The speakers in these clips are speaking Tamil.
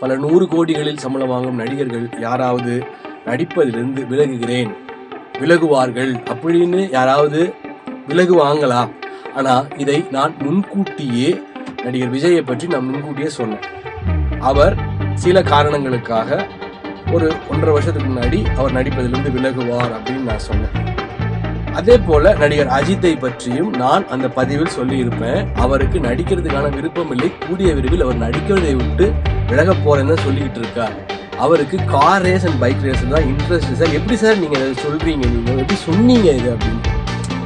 பல நூறு கோடிகளில் சம்பளம் வாங்கும் நடிகர்கள் யாராவது நடிப்பதிலிருந்து விலகுகிறேன். விலகுவார்கள் அப்படின்னு யாராவது விலகுவாங்களா? ஆனா இதை நான் முன்கூட்டியே நடிகர் விஜயை பற்றி நான் முன்கூட்டியே சொன்னேன். அவர் சில காரணங்களுக்காக ஒரு ஒன்றரை வருஷத்துக்கு முன்னாடி அவர் நடிப்பதிலிருந்து விலகுவார் அப்படின்னு நான் சொன்னேன். அதே போல நடிகர் அஜித்தை பற்றியும் நான் அந்த பதிவில் சொல்லியிருப்பேன். அவருக்கு நடிக்கிறதுக்கான விருப்பம் இல்லை. கூடிய விரைவில் அவர் நடிக்கிறதை விட்டு விலக போறேன்னு தான் சொல்லிக்கிட்டு இருக்கார். அவருக்கு car race and bike race தான் இன்ட்ரெஸ்ட் சார் எப்படி சார் நீங்கள் இதை சொல்கிறீங்க நீங்கள் எப்படி சொன்னீங்க இது அப்படின்னு.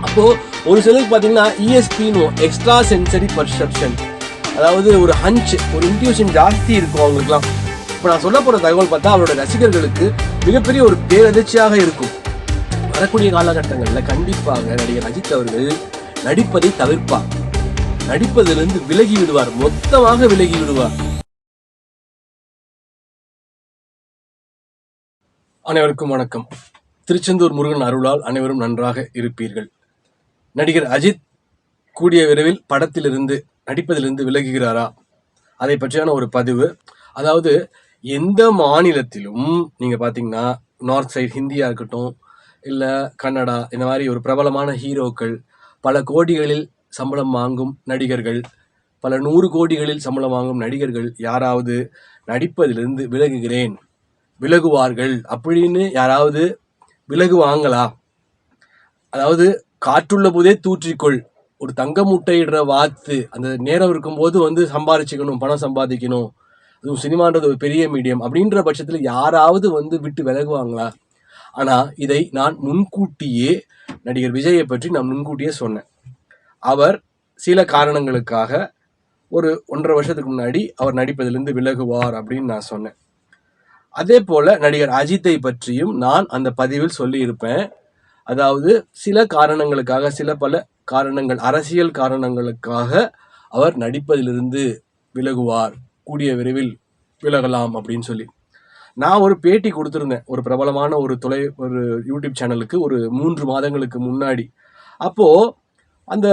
அப்போது ஒரு சிலருக்கு பார்த்தீங்கன்னா இஎஸ்பின்னு எக்ஸ்ட்ரா சென்சரி பர்செப்ஷன் அதாவது ஒரு ஹஞ்ச் ஒரு இன்ட்யூஷன் ஜாஸ்தி இருக்கும் அவங்களுக்குலாம் இப்போ நான் சொல்ல போகிற தகவல் பார்த்தா அவரோட ரசிகர்களுக்கு மிகப்பெரிய ஒரு பேரதிர்ச்சியாக இருக்கும். வரக்கூடிய காலகட்டங்களில் கண்டிப்பாக நடிகர் அஜித் அவர்கள் நடிப்பதை தவிர்ப்பார். நடிப்பதிலிருந்து விலகி விடுவார். மொத்தமாக விலகி விடுவார். அனைவருக்கும் வணக்கம். திருச்செந்தூர் முருகன் அருளால் அனைவரும் நன்றாக இருப்பீர்கள். நடிகர் அஜித் கூடிய விரைவில் படத்திலிருந்து நடிப்பதிலிருந்து விலகுகிறாரா? அதை பற்றியான ஒரு பதிவு. அதாவது எந்த மாநிலத்திலும் நீங்க பாத்தீங்கன்னா நார்த் சைடு ஹிந்தியா இருக்கட்டும் இல்லை கன்னடா இந்த மாதிரி ஒரு பிரபலமான ஹீரோக்கள் பல கோடிகளில் சம்பளம் வாங்கும் நடிகர்கள் பல நூறு கோடிகளில் சம்பளம் வாங்கும் நடிகர்கள் யாராவது நடிப்பதிலிருந்து விலகுகிறேன் விலகுவார்கள் அப்படின்னு யாராவது விலகுவாங்களா? அதாவது காற்றுள்ள போதே தூற்றிக்கொள் ஒரு தங்க முட்டையிடுற வாத்து அந்த நேரம் இருக்கும்போது வந்து சம்பாதிச்சுக்கணும் பணம் சம்பாதிக்கணும் அதுவும் சினிமான்றது ஒரு பெரிய மீடியம் அப்படின்ற பட்சத்தில் யாராவது வந்து விட்டு விலகுவாங்களா? ஆனா இதை நான் முன்கூட்டியே நடிகர் விஜயை பற்றி நான் முன்கூட்டியே சொன்னேன். அவர் சில காரணங்களுக்காக ஒரு ஒன்றரை வருஷத்துக்கு முன்னாடி அவர் நடிப்பதிலிருந்து விலகுவார் அப்படின்னு நான் சொன்னேன். அதே போல நடிகர் அஜித்தை பற்றியும் நான் அந்த பதிவில் சொல்லியிருப்பேன். அதாவது சில காரணங்களுக்காக சில பல காரணங்கள் அரசியல் காரணங்களுக்காக அவர் நடிப்பதிலிருந்து விலகுவார். கூடிய விரைவில் விலகலாம் அப்படின்னு சொல்லி. நான் ஒரு பேட்டி கொடுத்துருந்தேன். ஒரு பிரபலமான ஒரு தொலை ஒரு யூடியூப் சேனலுக்கு ஒரு மூன்று மாதங்களுக்கு முன்னாடி. அப்போது அந்த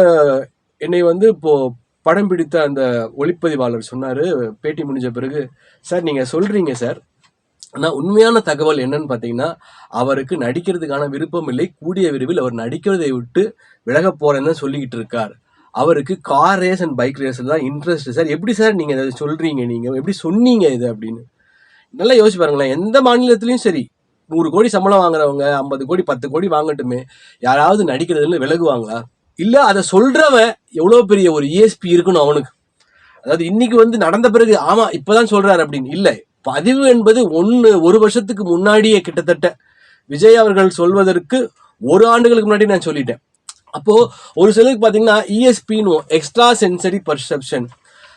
என்னை வந்து இப்போது படம் பிடித்த அந்த ஒளிப்பதிவாளர் சொன்னார் பேட்டி முடிஞ்ச பிறகு சார் நீங்கள் சொல்கிறீங்க சார். ஆனால் உண்மையான தகவல் என்னன்னு பார்த்தீங்கன்னா அவருக்கு நடிக்கிறதுக்கான விருப்பம் இல்லை. கூடிய விரைவில் அவர் நடிக்கிறதை விட்டு விலக போறேன்னு சொல்லிக்கிட்டு இருக்கார். அவருக்கு car race and bike race தான் இன்ட்ரெஸ்ட் சார். எப்படி சார் நீங்கள் இதை சொல்கிறீங்க நீங்கள் எப்படி சொன்னீங்க இது? அப்படின்னு. நல்லா யோசிச்சு பாருங்களேன். எந்த மாநிலத்திலையும் சரி நூறு கோடி சம்பளம் வாங்குறவங்க ஐம்பது கோடி பத்து கோடி வாங்கட்டுமே யாராவது நடிக்கிறதுல விலகுவாங்களா? இல்லை அதை சொல்றவன் எவ்வளோ பெரிய ஒரு இஎஸ்பி இருக்கணும் அவனுக்கு. அதாவது இன்னைக்கு வந்து நடந்த பிறகு ஆமா இப்பதான் சொல்றாரு அப்படின்னு. இல்லை பதிவு என்பது ஒன்று ஒரு வருஷத்துக்கு முன்னாடியே கிட்டத்தட்ட. விஜய் அவர்கள் சொல்வதற்கு ஒரு ஆண்டுகளுக்கு முன்னாடி நான் சொல்லிட்டேன். அப்போ ஒரு சிலருக்கு பார்த்தீங்கன்னா இஎஸ்பின்னு எக்ஸ்ட்ரா சென்சரி பர்செப்ஷன்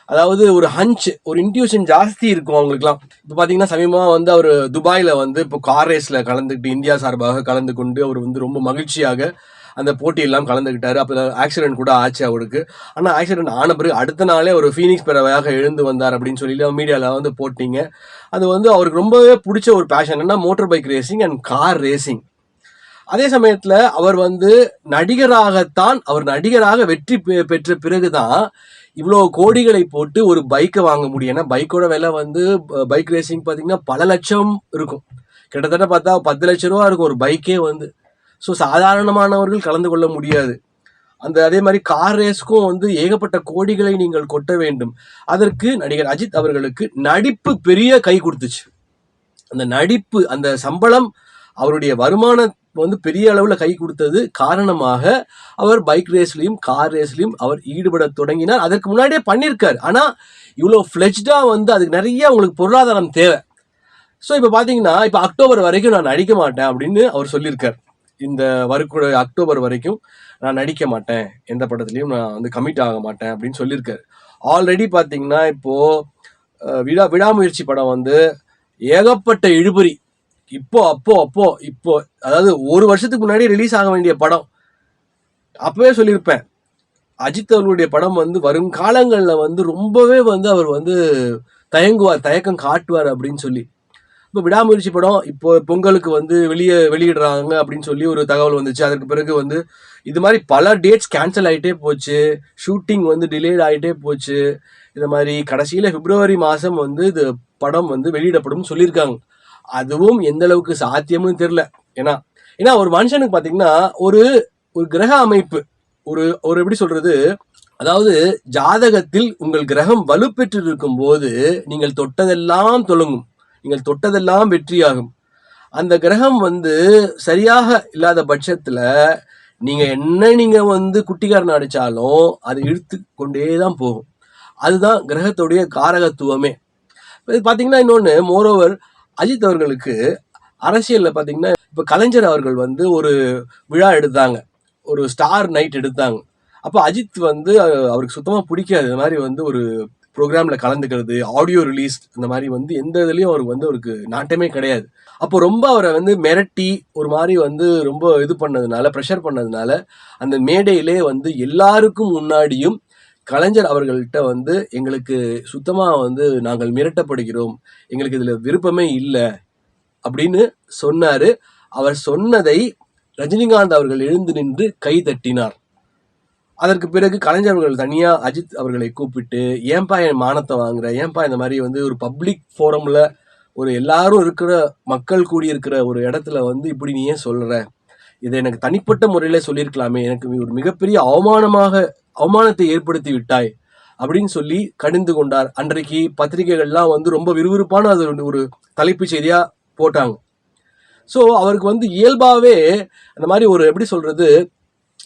அதாவது ஒரு ஹஞ்ச் ஒரு இன்ட்யூஷன் ஜாஸ்தி இருக்கும் அவங்களுக்குலாம் இப்போ பார்த்தீங்கன்னா சமீபமாக வந்து அவர் துபாயில் வந்து இப்போ கார் ரேஸில் கலந்துக்கிட்டு இந்தியா சார்பாக கலந்து கொண்டு அவர் வந்து ரொம்ப மகிழ்ச்சியாக அந்த போட்டியெல்லாம் கலந்துக்கிட்டாரு. அப்போ ஆக்சிடென்ட் கூட ஆச்சு அவருக்கு. ஆனால் ஆக்சிடென்ட் ஆன பிறகு அடுத்த நாளே ஒரு ஃபீனிக்ஸ் பறவையாக எழுந்து வந்தார் அப்படின்னு சொல்லி மீடியாவில் வந்து போட்டிங்க. அது வந்து அவருக்கு ரொம்பவே பிடிச்ச ஒரு பேஷன் என்ன motor bike racing and car racing அதே சமயத்துல அவர் வந்து நடிகராகத்தான் அவர் நடிகராக வெற்றி பெ- பெற்ற பிறகுதான் இவ்வளோ கோடிகளை போட்டு ஒரு பைக்கை வாங்க முடியும். ஏன்னா பைக்கோட விலை வந்து பைக் ரேசிங் பார்த்தீங்கன்னா பல லட்சம் இருக்கும். கிட்டத்தட்ட பார்த்தா பத்து லட்ச ரூபா இருக்கும் ஒரு பைக்கே வந்து. ஸோ சாதாரணமானவர்கள் கலந்து கொள்ள முடியாது. அந்த அதே மாதிரி கார் ரேஸ்க்கும் வந்து ஏகப்பட்ட கோடிகளை நீங்கள் கொட்ட வேண்டும். அதற்கு நடிகர் அஜித் அவர்களுக்கு நடிப்பு பெரிய கை கொடுத்துச்சு. அந்த நடிப்பு அந்த சம்பளம் அவருடைய வருமானம் வந்து பெரிய அளவில் கை கொடுத்தது காரணமாக அவர் பைக் ரேஸ்லையும் கார் ரேஸ்லையும் அவர் ஈடுபட தொடங்கினார். அதற்கு முன்னாடியே பண்ணியிருக்கார். ஆனால் இவ்வளோ ஃப்ளெஜ்டாக வந்து அதுக்கு நிறைய உங்களுக்கு பொருளாதாரம் தேவை. ஸோ இப்போ பார்த்தீங்கன்னா இப்போ அக்டோபர் வரைக்கும் நான் நடிக்க மாட்டேன் அப்படின்னு அவர் சொல்லியிருக்கார். இந்த வரக்கூட அக்டோபர் வரைக்கும் நான் நடிக்க மாட்டேன். எந்த படத்துலையும் நான் வந்து கமிட் ஆக மாட்டேன் அப்படின்னு சொல்லியிருக்காரு. ஆல்ரெடி பார்த்தீங்கன்னா இப்போது அஹ், விடா விடாமுயற்சி படம் வந்து ஏகப்பட்ட இழுபறி. இப்போ அப்போ அப்போ இப்போ அதாவது ஒரு வருஷத்துக்கு முன்னாடி ரிலீஸ் ஆக வேண்டிய படம். அப்பவே சொல்லியிருப்பேன். அஜித் அவர்களுடைய படம் வந்து வரும் காலங்களில் வந்து ரொம்பவே வந்து அவர் வந்து தயங்குவார் தயக்கம் காட்டுவார் அப்படின்னு சொல்லி. இப்போ விடாமுயற்சி படம் இப்போ பொங்கலுக்கு வந்து வெளியே வெளியிடுறாங்க அப்படின்னு சொல்லி ஒரு தகவல் வந்துச்சு. அதற்கு பிறகு வந்து இது மாதிரி பல டேட்ஸ் கேன்சல் ஆகிட்டே போச்சு. ஷூட்டிங் வந்து டிலேட் ஆகிட்டே போச்சு. இந்த மாதிரி கடைசியில் பிப்ரவரி மாதம் வந்து இது படம் வந்து வெளியிடப்படும் சொல்லியிருக்காங்க. அதுவும் எந்த அளவுக்கு சாத்தியம்னு தெரில ஏன்னா ஏன்னா ஒரு மனுஷனுக்கு பார்த்தீங்கன்னா ஒரு ஒரு கிரக அமைப்பு ஒரு ஒரு எப்படி சொல்றது அதாவது ஜாதகத்தில் உங்கள் கிரகம் வலுப்பெற்று இருக்கும் போது நீங்கள் தொட்டதெல்லாம் தொழுங்கும் நீங்கள் தொட்டதெல்லாம் வெற்றியாகும். அந்த கிரகம் வந்து சரியாக இல்லாத பட்சத்துல நீங்க என்ன நீங்க வந்து குட்டிக்காரன் அடிச்சாலும் அது இழுத்து கொண்டே தான் போகும். அதுதான் கிரகத்துடைய காரகத்துவமே. இது பார்த்தீங்கன்னா இன்னொன்று மோரோவர் அஜித் அவர்களுக்கு அரசியலில் பார்த்தீங்கன்னா இப்போ கலைஞர் அவர்கள் வந்து ஒரு விழா எடுத்தாங்க. ஒரு ஸ்டார் நைட் எடுத்தாங்க. அப்போ அஜித் வந்து அவருக்கு சுத்தமாக பிடிக்காது. இந்த மாதிரி வந்து ஒரு ப்ரோக்ராமில் கலந்துக்கிறது ஆடியோ ரிலீஸ் இந்த மாதிரி வந்து எந்த இதுலேயும் அவருக்கு வந்து அவருக்கு நாட்டமே கிடையாது. அப்போ ரொம்ப அவரை வந்து மிரட்டி ஒரு மாதிரி வந்து ரொம்ப இது பண்ணதுனால ப்ரெஷர் பண்ணதுனால அந்த மேடையிலே வந்து எல்லாருக்கும் முன்னாடியும் கலைஞர் அவர்கள்ட்ட வந்து எங்களுக்கு சுத்தமாக வந்து நாங்கள் மிரட்டப்படுகிறோம் எங்களுக்கு இதில் விருப்பமே இல்லை அப்படின்னு சொன்னாரு. அவர் சொன்னதை ரஜினிகாந்த் அவர்கள் எழுந்து நின்று கை தட்டினார். அதற்கு பிறகு கலைஞர் அவர்கள் தனியா அஜித் அவர்களை கூப்பிட்டு ஏன்பா என் மானத்தை வாங்குற ஏன்பா இந்த மாதிரி வந்து ஒரு பப்ளிக் ஃபோரம்ல ஒரு எல்லாரும் இருக்கிற மக்கள் கூடியிருக்கிற ஒரு இடத்துல வந்து இப்படி நீ ஏன் சொல்ற? இதை எனக்கு தனிப்பட்ட முறையில சொல்லியிருக்கலாமே எனக்கு ஒரு மிகப்பெரிய அவமானமாக அவமானத்தை ஏற்படுத்தி விட்டாய் அப்படின்னு சொல்லி கடிந்து கொண்டார். அன்றைக்கு பத்திரிகைகள்லாம் வந்து ரொம்ப விறுவிறுப்பான அது ஒரு- தலைப்பு செய்தியாக செய்தியா போட்டாங்க. ஸோ அவருக்கு வந்து இயல்பாகவே அந்த மாதிரி ஒரு எப்படி சொல்றது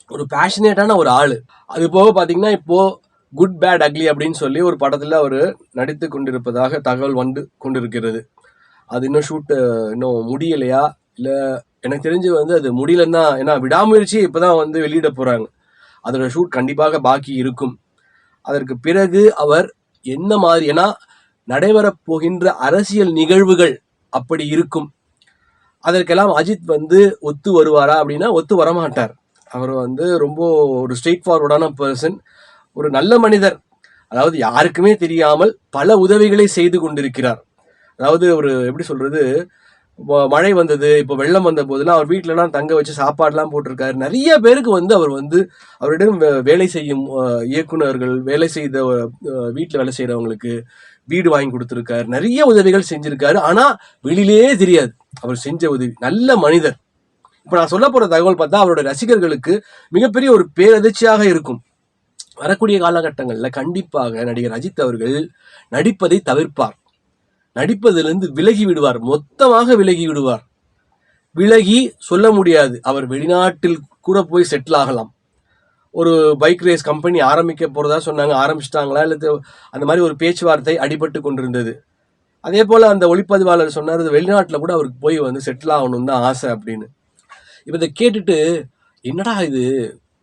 ஒரு பேஷனேட்டான ஒரு ஆள். அது போக பார்த்தீங்கன்னா இப்போ குட் பேட் அக்லி அப்படின்னு சொல்லி ஒரு படத்தில் அவர் நடித்து கொண்டிருப்பதாக தகவல் வந்து கொண்டிருக்கிறது. அது இன்னும் ஷூட்டு இன்னும் முடியலையா? இல்லை எனக்கு தெரிஞ்சு வந்து அது முடியலன்னு தான் ஏன்னா விடாமுயற்சி இப்போ தான் வந்து வெளியிட போகிறாங்க அதோட ஷூட் கண்டிப்பாக பாக்கி இருக்கும். அதற்கு பிறகு அவர் என்ன மாதிரி ஏன்னா நடைபெறப் போகின்ற அரசியல் நிகழ்வுகள் அப்படி இருக்கும். அதற்கெல்லாம் அஜித் வந்து ஒத்து வருவாரா அப்படின்னா ஒத்து வரமாட்டார். அவர் வந்து ரொம்ப ஒரு ஸ்ட்ரெயிட் ஃபார்வர்டான பர்சன் ஒரு நல்ல மனிதர். அதாவது யாருக்குமே தெரியாமல் பல உதவிகளை செய்து கொண்டிருக்கிறார். அதாவது ஒரு எப்படி சொல்றது மழை வந்தது இப்போ வெள்ளம் வந்த போதெல்லாம் அவர் வீட்டிலலாம் தங்க வச்சு சாப்பாடுலாம் போட்டிருக்காரு. நிறைய பேருக்கு வந்து அவர் வந்து அவரிடம் வே- வேலை செய்யும் இயக்குநர்கள் இயக்குனர்கள் வேலை செய்த வீட்டில் வேலை செய்கிறவங்களுக்கு வீடு வாங்கி கொடுத்துருக்காரு. நிறைய உதவிகள் செஞ்சுருக்காரு. ஆனால் வெளியிலே தெரியாது. அவர் செஞ்ச உதவி. நல்ல மனிதர். இப்போ நான் சொல்ல போகிற தகவல் பார்த்தா அவரோட ரசிகர்களுக்கு மிகப்பெரிய ஒரு பேரதிர்ச்சியாக இருக்கும். வரக்கூடிய காலகட்டங்களில் கண்டிப்பாக நடிகர் அஜித் அவர்கள் நடிப்பதை தவிர்ப்பார். நடிப்பதிலிருந்து விலகி விடுவார். மொத்தமாக விலகி விடுவார். விலகி சொல்ல முடியாது. அவர் வெளிநாட்டில் கூட போய் செட்டில் ஆகலாம். ஒரு பைக் ரேஸ் கம்பெனி ஆரம்பிக்க போகிறதா சொன்னாங்க ஆரம்பிச்சிட்டாங்களா இல்லை அந்த மாதிரி ஒரு பேச்சுவார்த்தை அடிபட்டு கொண்டிருந்தது. அதே போல் அந்த ஒளிப்பதிவாளர் சொன்னார் வெளிநாட்டில் கூட அவருக்கு போய் வந்து செட்டில் ஆகணும்னு தான் ஆசை அப்படின்னு. இப்போ இதை கேட்டுட்டு என்னடா இது?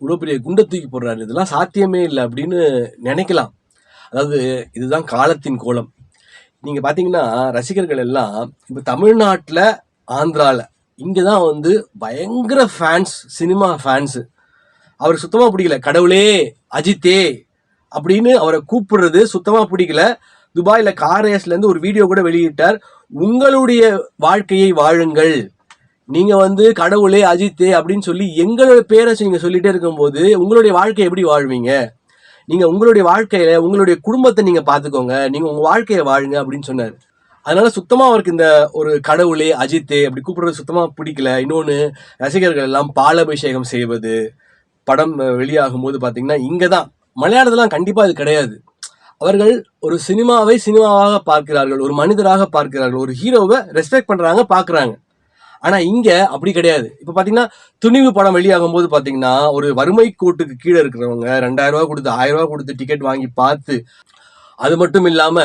இவ்வளோ பெரிய குண்டை தூக்கி போடுறாரு. இதெல்லாம் சாத்தியமே இல்லை அப்படின்னு நினைக்கலாம். அதாவது இதுதான் காலத்தின் கோலம். நீங்க பாத்தீங்கன்னா ரசிகர்கள் எல்லாம் இப்போ தமிழ்நாட்டில் ஆந்திரால இங்கே தான் வந்து பயங்கர ஃபேன்ஸ் சினிமா ஃபேன்ஸு அவர் சுத்தமாக பிடிக்கல. கடவுளே அஜித்தே அப்படின்னு அவரை கூப்பிடுறது சுத்தமாக பிடிக்கல. துபாயில் கார் ரேஸ்லேருந்து ஒரு வீடியோ கூட வெளியிட்டார். உங்களுடைய வாழ்க்கையை வாழுங்கள். நீங்க வந்து கடவுளே அஜித்தே அப்படின்னு சொல்லி எங்களோட பேரை நீங்க சொல்லிட்டே இருக்கும்போது உங்களுடைய வாழ்க்கையை எப்படி வாழ்வீங்க? நீங்க உங்களுடைய வாழ்க்கையில உங்களுடைய குடும்பத்தை நீங்க பாத்துக்கோங்க நீங்க உங்க வாழ்க்கையை வாழுங்க அப்படின்னு சொன்னார். அதனால சுத்தமா அவருக்கு இந்த ஒரு கடவுளே அஜித்தே அப்படி கூப்பிடுறது சுத்தமா பிடிக்கல. இன்னொன்னு ரசிகர்கள் எல்லாம் பாலாபிஷேகம் செய்வது படம் வெளியாகும் போது பாத்தீங்கன்னா இங்க தான் மலையாளத்துலாம் கண்டிப்பா இது கிடையாது. அவர்கள் ஒரு சினிமாவை சினிமாவாக பார்க்கிறார்கள் ஒரு மனிதராக பார்க்கிறார்கள் ஒரு ஹீரோவை ரெஸ்பெக்ட் பண்றாங்க பார்க்குறாங்க ஆனா இங்க அப்படி கிடையாது. இப்ப பாத்தீங்கன்னா துணிவு படம் வெளியாகும் போது பாத்தீங்கன்னா ஒரு வறுமை கோட்டுக்கு கீழே இருக்கிறவங்க ரெண்டாயிரம் ரூபாய் கொடுத்து ஆயிரம் ரூபாய் கொடுத்து டிக்கெட் வாங்கி பார்த்து அது மட்டும் இல்லாம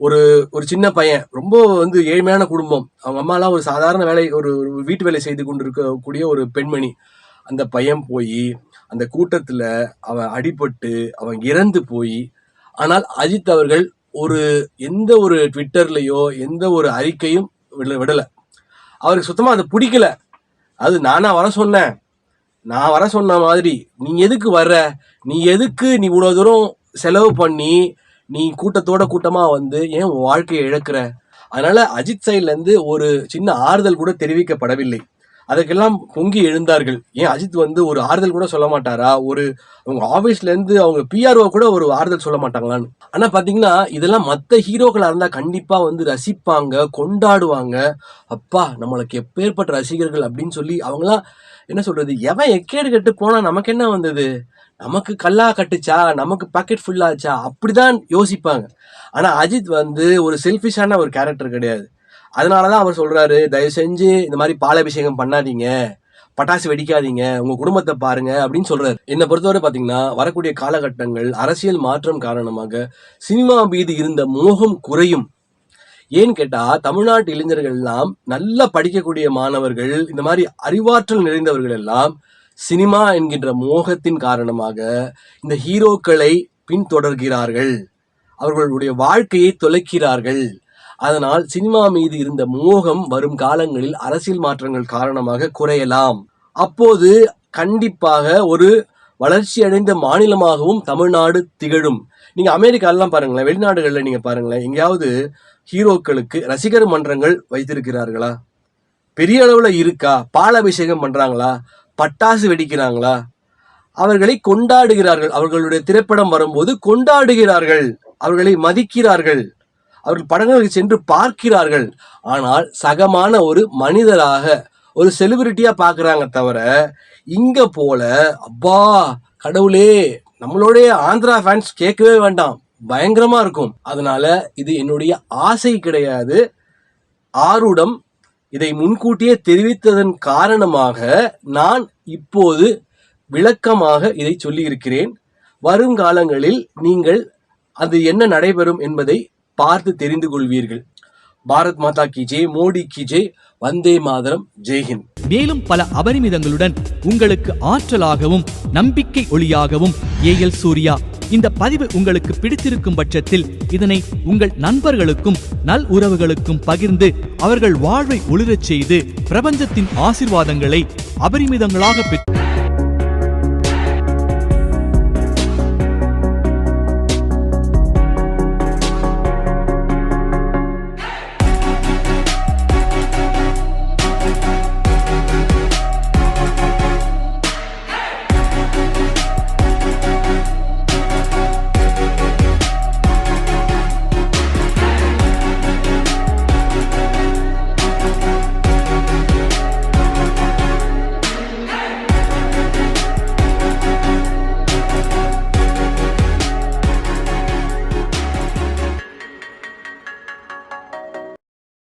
ஒரு ஒரு சின்ன பையன் ரொம்ப வந்து ஏழ்மையான குடும்பம். அவங்க அம்மாலாம் ஒரு சாதாரண வேலை ஒரு வீட்டு வேலை செய்து கொண்டு இருக்கக்கூடிய ஒரு பெண்மணி. அந்த பையன் போய் அந்த கூட்டத்தில் அவன் அடிபட்டு அவன் இறந்து போய் ஆனால் அஜித் அவர்கள் ஒரு எந்த ஒரு ட்விட்டர்லையோ எந்த ஒரு அறிக்கையும் விட விடலை. அவருக்கு சுத்தமாக அது பிடிக்கல. அது நானா வர சொன்னேன். நான் வர சொன்ன மாதிரி நீ எதுக்கு வர்ற? நீ எதுக்கு நீ இவ்வளோ தூரம் செலவு பண்ணி நீ கூட்டத்தோட கூட்டமாக வந்து ஏன் உன் வாழ்க்கையை இழக்கிற? அதனால அஜித் சைட்லேருந்து ஒரு சின்ன ஆறுதல் கூட தெரிவிக்கப்படவில்லை. அதுக்கெல்லாம் பொங்கி எழுந்தார்கள். ஏன் அஜித் வந்து ஒரு ஆறுதல் கூட சொல்ல மாட்டாரா? ஒரு அவங்க ஆபீஸ்ல இருந்து அவங்க பிஆர்ஓ கூட ஒரு ஆறுதல் சொல்ல மாட்டாங்களான்னு. ஆனா பாத்தீங்கன்னா இதெல்லாம் மத்த ஹீரோக்களா இருந்தா கண்டிப்பா வந்து ரசிப்பாங்க கொண்டாடுவாங்க. அப்பா நம்மளுக்கு எப்பேற்பட்ட ரசிகர்கள் அப்படின்னு சொல்லி அவங்களாம் என்ன சொல்றது? எவன் எக்கேடு கட்டு போனா நமக்கு என்ன வந்தது? நமக்கு கல்லா கட்டுச்சா? நமக்கு பாக்கெட் ஃபுல்லாச்சா அப்படிதான் யோசிப்பாங்க. ஆனா அஜித் வந்து ஒரு செல்ஃபிஷான ஒரு கேரக்டர் கிடையாது. அதனாலதான் அவர் சொல்றாரு தயவு செஞ்சு இந்த மாதிரி பாலாபிஷேகம் பண்ணாதீங்க. பட்டாசு வெடிக்காதீங்க. உங்க குடும்பத்தை பாருங்க. அப்படின்னு சொல்றாரு. என்னை பொறுத்தவரை பாத்தீங்கன்னா வரக்கூடிய காலகட்டங்கள் அரசியல் மாற்றம் காரணமாக சினிமா மீது இருந்த மோகம் குறையும். ஏன்னு கேட்டா தமிழ்நாட்டு இளைஞர்கள் எல்லாம் நல்லா படிக்கக்கூடிய மாணவர்கள் இந்த மாதிரி அறிவாற்றல் நிறைந்தவர்கள் எல்லாம் சினிமா என்கின்ற மோகத்தின் காரணமாக இந்த ஹீரோக்களை பின்தொடர்கிறார்கள். அவர்களுடைய வாழ்க்கையை தொலைக்கிறார்கள். அதனால் சினிமா மீது இருந்த மோகம் வரும் காலங்களில் அரசியல் மாற்றங்கள் காரணமாக குறையலாம். அப்போது கண்டிப்பாக ஒரு வளர்ச்சி அடைந்த மாநிலமாகவும் தமிழ்நாடு திகழும். நீங்க அமெரிக்காலாம் பாருங்களேன் வெளிநாடுகள்ல நீங்க பாருங்களேன் எங்கேயாவது ஹீரோக்களுக்கு ரசிகர் மன்றங்கள் வைத்திருக்கிறார்களா? பெரிய அளவுல இருக்கா? பாலாபிஷேகம் பண்றாங்களா? பட்டாசு வெடிக்கிறாங்களா? அவர்களை கொண்டாடுகிறார்கள். அவர்களுடைய திரைப்படம் வரும்போது கொண்டாடுகிறார்கள். அவர்களை மதிக்கிறார்கள். அவர்கள் படங்களுக்கு சென்று பார்க்கிறார்கள். ஆனால் சகமான ஒரு மனிதராக ஒரு செலிபிரிட்டியாக பார்க்குறாங்க தவிர இங்கே போல அப்பா கடவுளே நம்மளுடைய ஆந்திரா ஃபேன்ஸ் கேட்கவே வேண்டாம். பயங்கரமாக இருக்கும். அதனால இது என்னுடைய ஆசை கிடையாது. ஆருடம் இதை முன்கூட்டியே தெரிவித்ததன் காரணமாக நான் இப்போது விளக்கமாக இதை சொல்லியிருக்கிறேன். வருங்காலங்களில் நீங்கள் அது என்ன நடைபெறும் என்பதை பார்த்து தெரிந்து கொள்வீர்கள். பாரத் மாதா கி ஜெய் மோடி கி ஜெய் வந்தே மாதரம் ஜெய்ஹிந்த் மேலும் பல அபரிமிதங்களுடன் உங்களுக்கு ஆற்றலாகவும் நம்பிக்கை ஒளியாகவும் ஏஎல் சூர்யா இந்த பதிவு உங்களுக்கு பிடித்திருக்கும் பட்சத்தில் இதனை உங்கள் நண்பர்களுக்கும் நல் உறவுகளுக்கும் பகிர்ந்து அவர்கள் வாழ்வை ஒளிரச் செய்து பிரபஞ்சத்தின் ஆசிர்வாதங்களை அபரிமிதங்களாக பெற்று